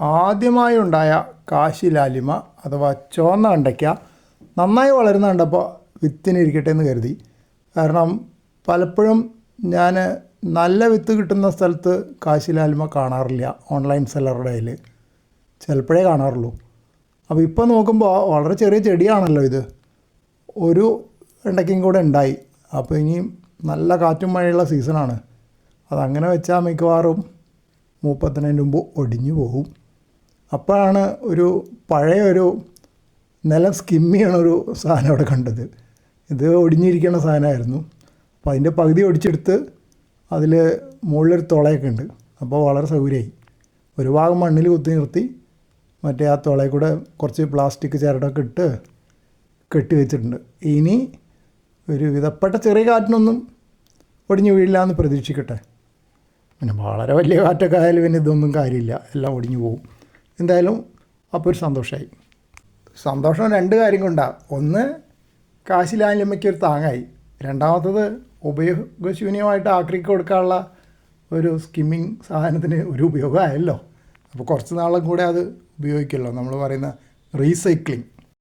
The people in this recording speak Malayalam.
ആദ്യമായി ഉണ്ടായ കാശിലാലിമ അഥവാ ചുവന്ന കണ്ടയ്ക്ക നന്നായി വളരുന്ന കണ്ടപ്പോൾ വിത്തിന് ഇരിക്കട്ടെ എന്ന് കരുതി. കാരണം പലപ്പോഴും ഞാൻ നല്ല വിത്ത് കിട്ടുന്ന സ്ഥലത്ത് കാശിലാലിമ കാണാറില്ല ഓൺലൈൻ സെല്ലറുടെ കയ്യിൽ ചിലപ്പോഴേ കാണാറുള്ളൂ. അപ്പോൾ ഇപ്പോൾ നോക്കുമ്പോൾ വളരെ ചെറിയ ചെടിയാണല്ലോ ഇത്. ഒരു വെണ്ടയ്ക്കും കൂടെ ഉണ്ടായി. അപ്പോൾ ഇനിയും നല്ല കാറ്റും മഴയുള്ള സീസണാണ്. അതങ്ങനെ വെച്ചാൽ മിക്കവാറും മുപ്പത്തിനായിരം മുമ്പ് ഒടിഞ്ഞു പോകും അപ്പോഴാണ് ഒരു പഴയ ഒരു നിലം സ്കിമ്മിയാണൊരു സാധനം അവിടെ കണ്ടത്. ഇത് ഒടിഞ്ഞിരിക്കുന്ന സാധനമായിരുന്നു. അപ്പോൾ അതിന്റെ പകുതി ഒടിച്ചെടുത്ത് അതിൽ മുകളിലൊരു തുളയൊക്കെ ഉണ്ട്. അപ്പോൾ വളരെ സൗകര്യമായി. ഒരു ഭാഗം മണ്ണിൽ കുത്തി നിർത്തി മറ്റേ ആ തുളയിൽ കൂടെ കുറച്ച് പ്ലാസ്റ്റിക് ചിരടൊക്കെ ഇട്ട് കെട്ടി വെച്ചിട്ടുണ്ട്. ഇനി ഒരു വിധപ്പെട്ട ചെറിയ കാറ്റിനൊന്നും ഒടിഞ്ഞു വീഴില്ല എന്ന് പ്രതീക്ഷിക്കട്ടെ. പിന്നെ വളരെ വലിയ കാറ്റൊക്കെ ആയാലും പിന്നെ ഇതൊന്നും കാര്യമില്ല. എല്ലാം ഒടിഞ്ഞു പോകും. എന്തായാലും അപ്പോൾ ഒരു സന്തോഷമായി സന്തോഷം രണ്ട് കാര്യം കൊണ്ടാണ് ഒന്ന് കാശിലാലിയമ്മയ്ക്ക് ഒരു താങ്ങായി. രണ്ടാമത്തത് ഉപയോഗശൂന്യമായിട്ട് ആക്രിക്ക് കൊടുക്കാനുള്ള ഒരു സ്കിമ്മിങ് സാധനത്തിന് ഒരു ഉപയോഗമായല്ലോ. അപ്പോൾ കുറച്ച് നാളും കൂടെ അത് ഉപയോഗിക്കുമല്ലോ. നമ്മൾ പറയുന്ന റീസൈക്ലിംഗ്.